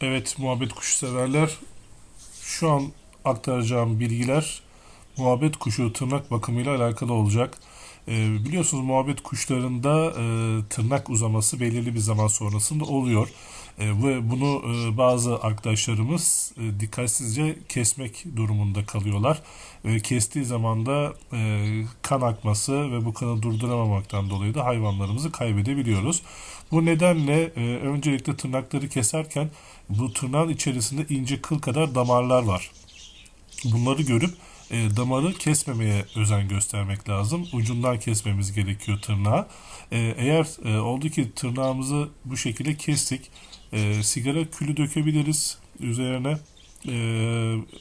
Evet muhabbet kuşu severler. Şu an aktaracağım bilgiler muhabbet kuşu tırnak bakımıyla alakalı olacak. Ee, biliyorsunuz muhabbet kuşlarında e, tırnak uzaması belirli bir zaman sonrasında oluyor. E, ve bunu e, bazı arkadaşlarımız e, dikkatsizce kesmek durumunda kalıyorlar. Kestiği zaman da kan akması ve bu kanı durduramamaktan dolayı da hayvanlarımızı kaybedebiliyoruz. Bu nedenle e, öncelikle tırnakları keserken bu tırnağın içerisinde ince kıl kadar damarlar var. Bunları görüp e, damarı kesmemeye özen göstermek lazım. Ucundan kesmemiz gerekiyor tırnağı. E, eğer e, oldu ki tırnağımızı bu şekilde kestik, e, sigara külü dökebiliriz üzerine. E,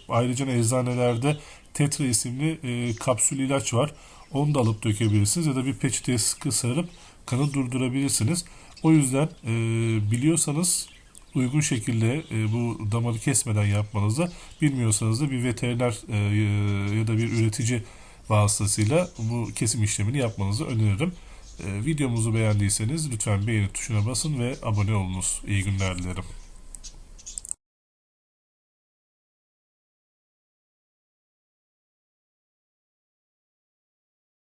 ayrıca eczanelerde Tetra isimli e, kapsül ilaç var. Onu da alıp dökebilirsiniz ya da bir peçeteye sıkı sarıp kanı durdurabilirsiniz. O yüzden e, biliyorsanız uygun şekilde e, bu damarı kesmeden yapmanızı bilmiyorsanız da bir veteriner e, ya da bir üretici vasıtasıyla bu kesim işlemini yapmanızı öneririm. E, videomuzu beğendiyseniz lütfen beğeni tuşuna basın ve abone olunuz. İyi günler dilerim.